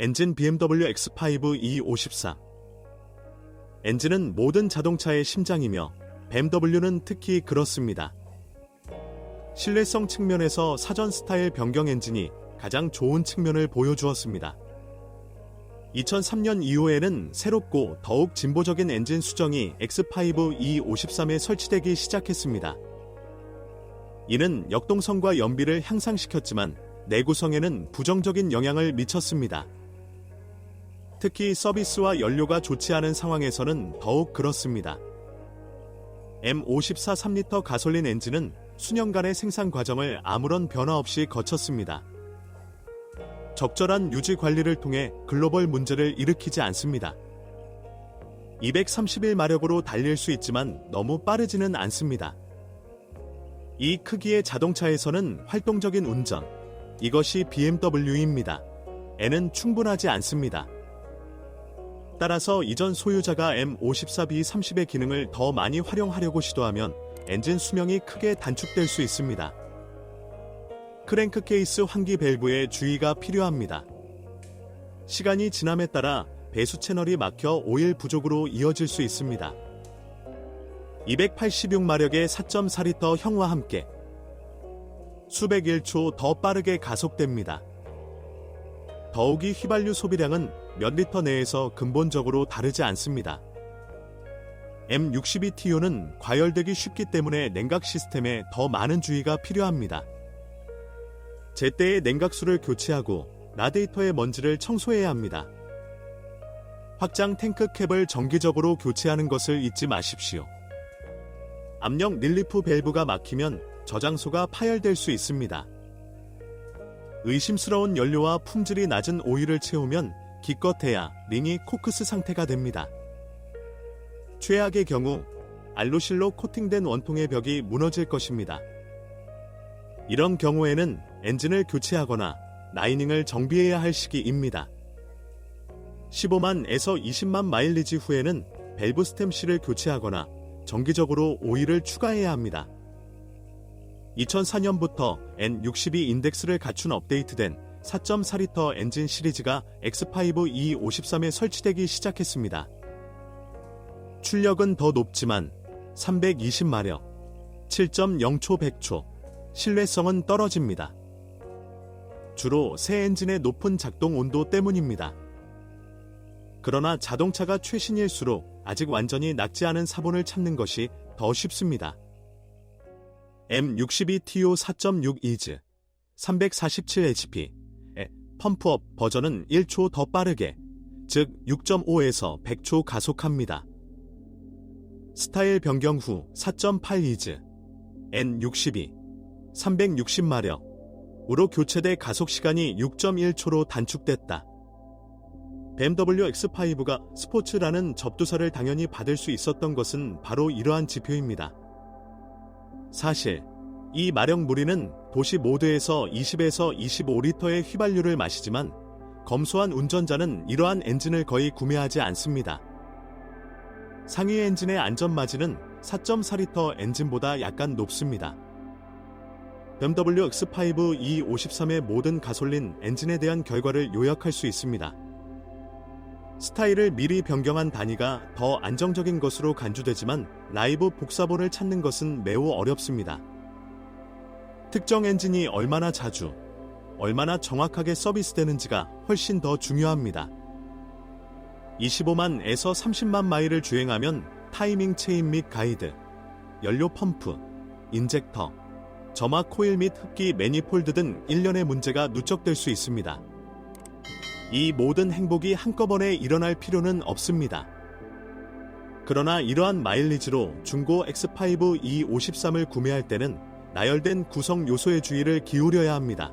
엔진 BMW X5 E54 엔진은 모든 자동차의 심장이며 BMW는 특히 그렇습니다. 신뢰성 측면에서 사전 스타일 변경 엔진이 가장 좋은 측면을 보여주었습니다. 2003년 이후에는 새롭고 더욱 진보적인 엔진 수정이 X5 E53에 설치되기 시작했습니다. 이는 역동성과 연비를 향상시켰지만 내구성에는 부정적인 영향을 미쳤습니다. 특히 서비스와 연료가 좋지 않은 상황에서는 더욱 그렇습니다. M54 3리터 가솔린 엔진은 수년간의 생산 과정을 아무런 변화 없이 거쳤습니다. 적절한 유지 관리를 통해 글로벌 문제를 일으키지 않습니다. 231 마력으로 달릴 수 있지만 너무 빠르지는 않습니다. 이 크기의 자동차에서는 활동적인 운전, 이것이 BMW입니다. N은 충분하지 않습니다. 따라서 이전 소유자가 M54B30의 기능을 더 많이 활용하려고 시도하면 엔진 수명이 크게 단축될 수 있습니다. 크랭크 케이스 환기 밸브에 주의가 필요합니다. 시간이 지남에 따라 배수 채널이 막혀 오일 부족으로 이어질 수 있습니다. 286마력의 4.4리터 형과 함께 수백 1초 더 빠르게 가속됩니다. 더욱이 휘발유 소비량은 몇 리터 내에서 근본적으로 다르지 않습니다. M62TO는 과열되기 쉽기 때문에 냉각 시스템에 더 많은 주의가 필요합니다. 제때의 냉각수를 교체하고 라디에이터의 먼지를 청소해야 합니다. 확장 탱크 캡을 정기적으로 교체하는 것을 잊지 마십시오. 압력 릴리프 밸브가 막히면 저장소가 파열될 수 있습니다. 의심스러운 연료와 품질이 낮은 오일을 채우면 기껏해야 링이 코크스 상태가 됩니다. 최악의 경우 알로실로 코팅된 원통의 벽이 무너질 것입니다. 이런 경우에는 엔진을 교체하거나 라이닝을 정비해야 할 시기입니다. 15만에서 20만 마일리지 후에는 밸브 스템실을 교체하거나 정기적으로 오일을 추가해야 합니다. 2004년부터 N62 인덱스를 갖춘 업데이트된 4.4리터 엔진 시리즈가 X5 E53에 설치되기 시작했습니다. 출력은 더 높지만 320마력, 7.0초 100초, 신뢰성은 떨어집니다. 주로 새 엔진의 높은 작동 온도 때문입니다. 그러나 자동차가 최신일수록 아직 완전히 낫지 않은 사본을 찾는 것이 더 쉽습니다. M62TO 4.6 이즈 347HP 펌프업 버전은 1초 더 빠르게 즉 6.5에서 100초 가속합니다. 스타일 변경 후 4.8 이즈 N62 360마력으로 교체돼 가속 시간이 6.1초로 단축됐다. BMW X5가 스포츠라는 접두사를 당연히 받을 수 있었던 것은 바로 이러한 지표입니다. 사실 이 마력 무리는 도시 모드에서 20에서 25리터의 휘발유를 마시지만 검소한 운전자는 이러한 엔진을 거의 구매하지 않습니다. 상위 엔진의 안전 마진은 4.4리터 엔진보다 약간 높습니다. BMW X5 E53의 모든 가솔린 엔진에 대한 결과를 요약할 수 있습니다. 스타일을 미리 변경한 단위가 더 안정적인 것으로 간주되지만 라이브 복사본을 찾는 것은 매우 어렵습니다. 특정 엔진이 얼마나 자주, 얼마나 정확하게 서비스되는지가 훨씬 더 중요합니다. 25만에서 30만 마일을 주행하면 타이밍 체인 및 가이드, 연료 펌프, 인젝터, 점막 코일 및 흡기 매니폴드 등 일련의 문제가 누적될 수 있습니다. 이 모든 행복이 한꺼번에 일어날 필요는 없습니다. 그러나 이러한 마일리지로 중고 X5 E53을 구매할 때는 나열된 구성 요소의 주의를 기울여야 합니다.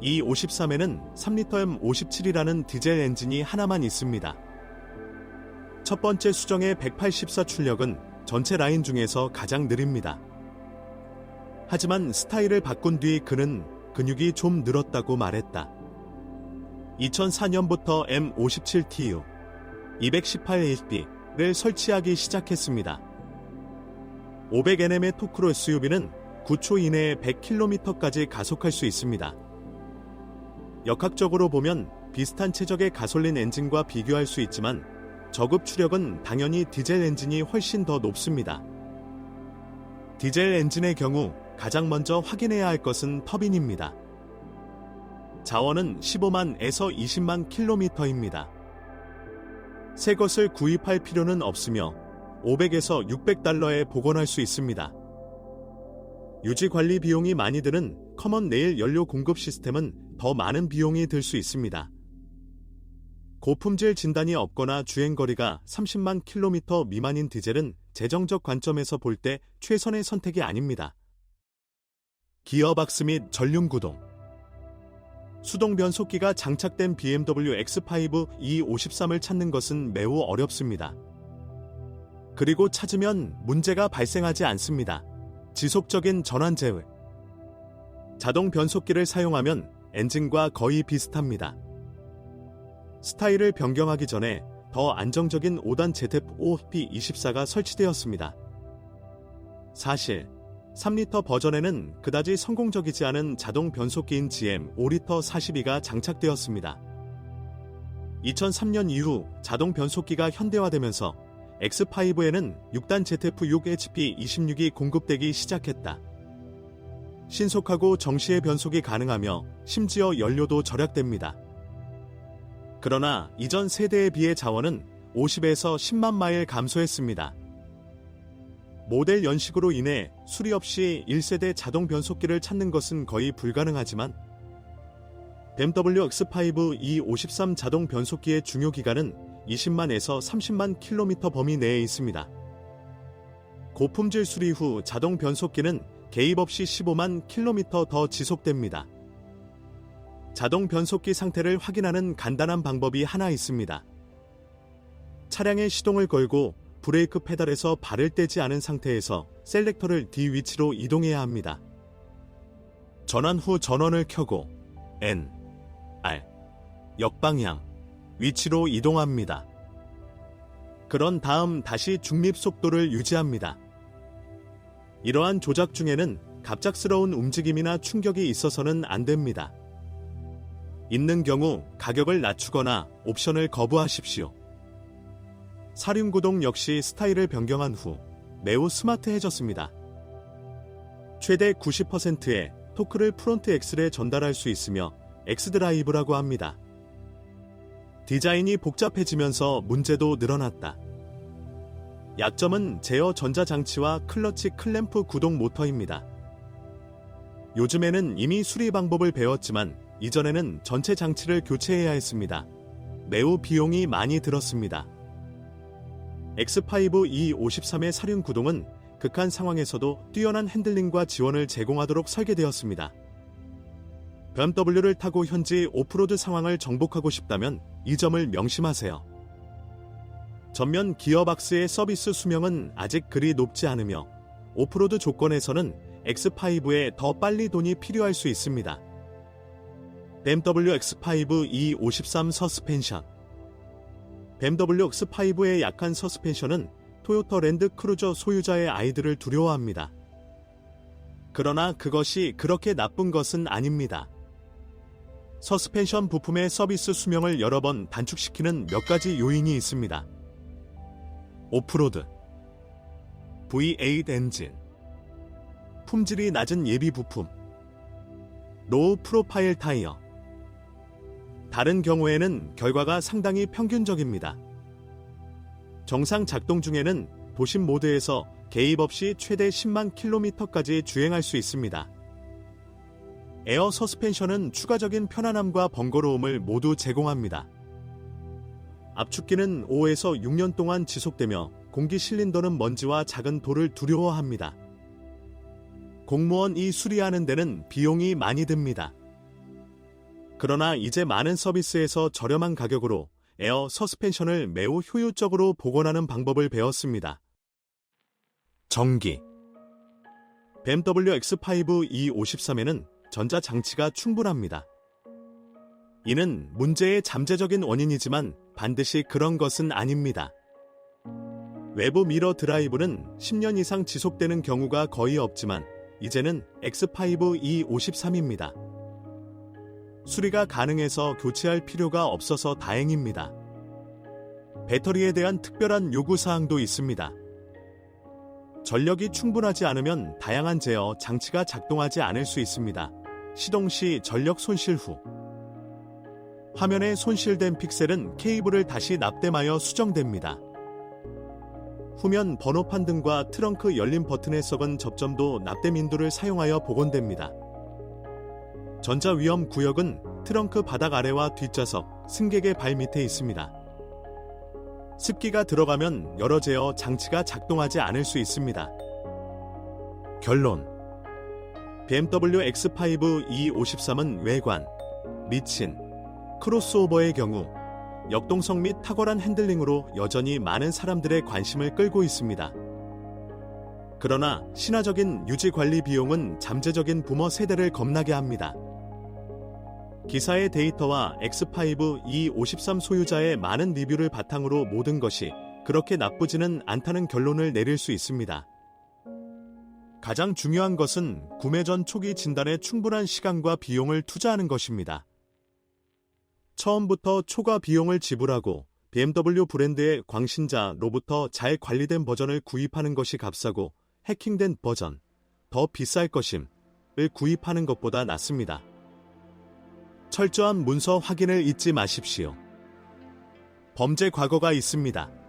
E53에는 3리터 M57이라는 디젤 엔진이 하나만 있습니다. 첫 번째 수정의 184 출력은 전체 라인 중에서 가장 느립니다. 하지만 스타일을 바꾼 뒤 그는 근육이 좀 늘었다고 말했다. 2004년부터 M57TU 218HP를 설치하기 시작했습니다. 500NM의 토크로 SUV는 9초 이내에 100km까지 가속할 수 있습니다. 역학적으로 보면 비슷한 체적의 가솔린 엔진과 비교할 수 있지만 저급 추력은 당연히 디젤 엔진이 훨씬 더 높습니다. 디젤 엔진의 경우 가장 먼저 확인해야 할 것은 터빈입니다. 자원은 15만에서 20만 킬로미터입니다. 새 것을 구입할 필요는 없으며 500에서 600달러에 복원할 수 있습니다. 유지 관리 비용이 많이 드는 커먼 레일 연료 공급 시스템은 더 많은 비용이 들 수 있습니다. 고품질 진단이 없거나 주행거리가 30만 킬로미터 미만인 디젤은 재정적 관점에서 볼 때 최선의 선택이 아닙니다. 기어박스 및 전륜 구동 수동 변속기가 장착된 BMW X5 E53을 찾는 것은 매우 어렵습니다. 그리고 찾으면 문제가 발생하지 않습니다. 지속적인 전환 제외. 자동 변속기를 사용하면 엔진과 거의 비슷합니다. 스타일을 변경하기 전에 더 안정적인 5단 ZF-5P24가 설치되었습니다. 사실 3리터 버전에는 그다지 성공적이지 않은 자동 변속기인 GM 5리터 42가 장착되었습니다. 2003년 이후 자동 변속기가 현대화되면서 X5에는 6단 ZF-6HP26이 공급되기 시작했다. 신속하고 정시의 변속이 가능하며 심지어 연료도 절약됩니다. 그러나 이전 세대에 비해 자원은 50에서 10만 마일 감소했습니다. 모델 연식으로 인해 수리 없이 1세대 자동 변속기를 찾는 것은 거의 불가능하지만 BMW X5 E53 자동 변속기의 중요 기간은 20만에서 30만 킬로미터 범위 내에 있습니다. 고품질 수리 후 자동 변속기는 개입 없이 15만 킬로미터 더 지속됩니다. 자동 변속기 상태를 확인하는 간단한 방법이 하나 있습니다. 차량의 시동을 걸고 브레이크 페달에서 발을 떼지 않은 상태에서 셀렉터를 D 위치로 이동해야 합니다. 전환 후 전원을 켜고 N, R, 역방향, 위치로 이동합니다. 그런 다음 다시 중립 속도를 유지합니다. 이러한 조작 중에는 갑작스러운 움직임이나 충격이 있어서는 안 됩니다. 있는 경우 가격을 낮추거나 옵션을 거부하십시오. 사륜구동 역시 스타일을 변경한 후 매우 스마트해졌습니다. 최대 90%의 토크를 프론트 엑셀에 전달할 수 있으며 엑스드라이브라고 합니다. 디자인이 복잡해지면서 문제도 늘어났다. 약점은 제어 전자장치와 클러치 클램프 구동 모터입니다. 요즘에는 이미 수리 방법을 배웠지만 이전에는 전체 장치를 교체해야 했습니다. 매우 비용이 많이 들었습니다. X5 E53의 사륜 구동은 극한 상황에서도 뛰어난 핸들링과 지원을 제공하도록 설계되었습니다. BMW를 타고 현지 오프로드 상황을 정복하고 싶다면 이 점을 명심하세요. 전면 기어박스의 서비스 수명은 아직 그리 높지 않으며 오프로드 조건에서는 X5에 더 빨리 돈이 필요할 수 있습니다. BMW X5 E53 서스펜션 BMW X5의 약한 서스펜션은 토요타 랜드 크루저 소유자의 아이들을 두려워합니다. 그러나 그것이 그렇게 나쁜 것은 아닙니다. 서스펜션 부품의 서비스 수명을 여러 번 단축시키는 몇 가지 요인이 있습니다. 오프로드, V8 엔진, 품질이 낮은 예비 부품, 로우 프로파일 타이어, 다른 경우에는 결과가 상당히 평균적입니다. 정상 작동 중에는 도심 모드에서 개입 없이 최대 10만 킬로미터까지 주행할 수 있습니다. 에어 서스펜션은 추가적인 편안함과 번거로움을 모두 제공합니다. 압축기는 5에서 6년 동안 지속되며 공기 실린더는 먼지와 작은 돌을 두려워합니다. 공무원이 수리하는 데는 비용이 많이 듭니다. 그러나 이제 많은 서비스에서 저렴한 가격으로 에어 서스펜션을 매우 효율적으로 복원하는 방법을 배웠습니다. 전기 BMW X5 E53에는 전자장치가 충분합니다. 이는 문제의 잠재적인 원인이지만 반드시 그런 것은 아닙니다. 외부 미러 드라이브는 10년 이상 지속되는 경우가 거의 없지만 이제는 X5 E53입니다. 수리가 가능해서 교체할 필요가 없어서 다행입니다. 배터리에 대한 특별한 요구사항도 있습니다. 전력이 충분하지 않으면 다양한 제어 장치가 작동하지 않을 수 있습니다. 시동 시 전력 손실 후 화면에 손실된 픽셀은 케이블을 다시 납땜하여 수정됩니다. 후면 번호판 등과 트렁크 열림 버튼에 썩은 접점도 납땜 인도를 사용하여 복원됩니다. 전자 위험 구역은 트렁크 바닥 아래와 뒷좌석, 승객의 발 밑에 있습니다. 습기가 들어가면 여러 제어 장치가 작동하지 않을 수 있습니다. 결론 BMW X5 E53은 외관, 미친, 크로스오버의 경우 역동성 및 탁월한 핸들링으로 여전히 많은 사람들의 관심을 끌고 있습니다. 그러나 신화적인 유지 관리 비용은 잠재적인 부머 세대를 겁나게 합니다. 기사의 데이터와 X5 E53 소유자의 많은 리뷰를 바탕으로 모든 것이 그렇게 나쁘지는 않다는 결론을 내릴 수 있습니다. 가장 중요한 것은 구매 전 초기 진단에 충분한 시간과 비용을 투자하는 것입니다. 처음부터 초과 비용을 지불하고 BMW 브랜드의 광신자로부터 잘 관리된 버전을 구입하는 것이 값싸고 해킹된 버전, 더 비쌀 것임을 구입하는 것보다 낫습니다. 철저한 문서 확인을 잊지 마십시오. 범죄 과거가 있습니다.